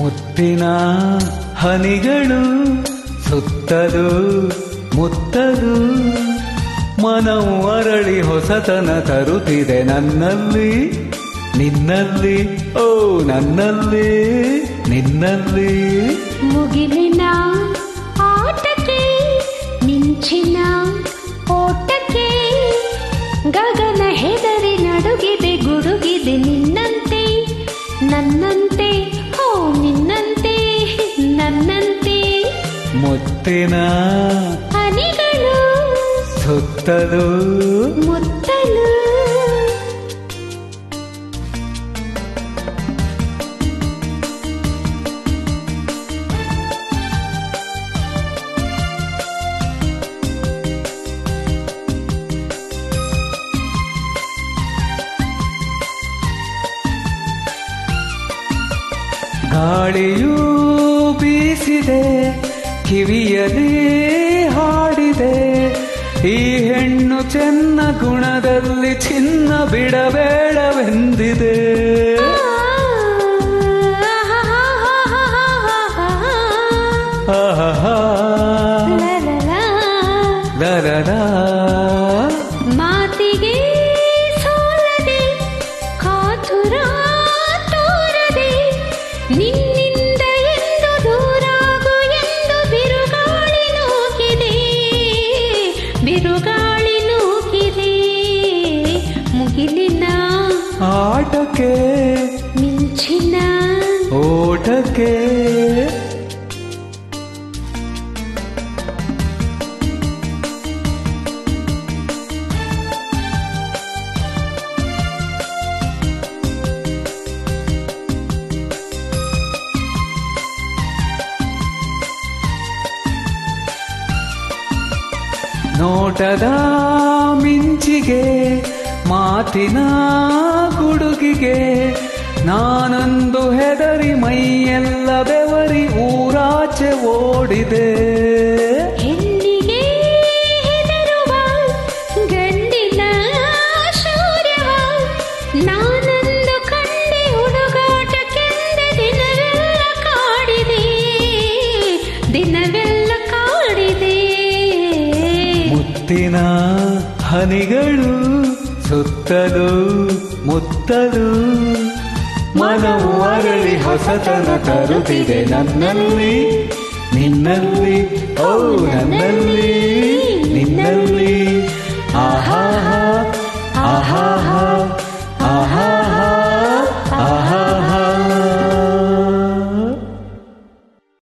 ಮುತ್ತಿನ ಹನಿಗಳು ಸುತ್ತದು ಮುತ್ತದು ಮನವು ಅರಳಿ ಹೊಸತನ ತರುತ್ತಿದೆ ನನ್ನಲ್ಲಿ, ನಿನ್ನಲ್ಲಿ, ಓ ನನ್ನಲ್ಲಿ, ನಿನ್ನಲ್ಲಿ. ಮುಗಿಲಿನ ಆಟಕ್ಕೆ, ಮಿಂಚಿನ ಓಟಕ್ಕೆ, ಗಗನ ಹೆದರಿ ನಡುಗಿದೆ, ಗುಡುಗಿದೆ ನಿನ್ನಂತೆ, ನನ್ನಂತೆ. ಮುತ್ತಿನ ಹನಿಗಳು ಸುತ್ತಲು. ಮುತ್ತಲು. ಗಾಳಿಯೂ ಬೀಸಿದೆ. ಕಿವಿಯಲಿ ಹಾಡಿದೆ ಈ ಹೆಣ್ಣು ಚೆನ್ನ ಗುಣದಲ್ಲಿ ಚಿನ್ನ ಬಿಡಬೇಡವೆಂದಿದೆ. ಮುಗಿಲಿನ ಆಟಕ್ಕೆ ಮಿಂಚಿನ ಓಟಕ್ಕೆ. ನೋಟದ ಮಿಂಚಿಗೆ ಮಾತಿನ ಗುಡುಗಿಗೆ ನಾನೊಂದು ಹೆದರಿ ಮೈಯೆಲ್ಲ ಬೆವರಿ ಊರಾಚೆ ಓಡಿದೆ. ಮುತ್ತಿನ ಹನಿಗಳು ಸುತ್ತಲು ಮುತ್ತಲು ಮನವು ಅರಳಿ ಹೊಸತನ ತರುತ್ತಿದೆ ನನ್ನಲ್ಲಿ ನಿನ್ನಲ್ಲಿ ಓ ನನ್ನಲ್ಲಿ.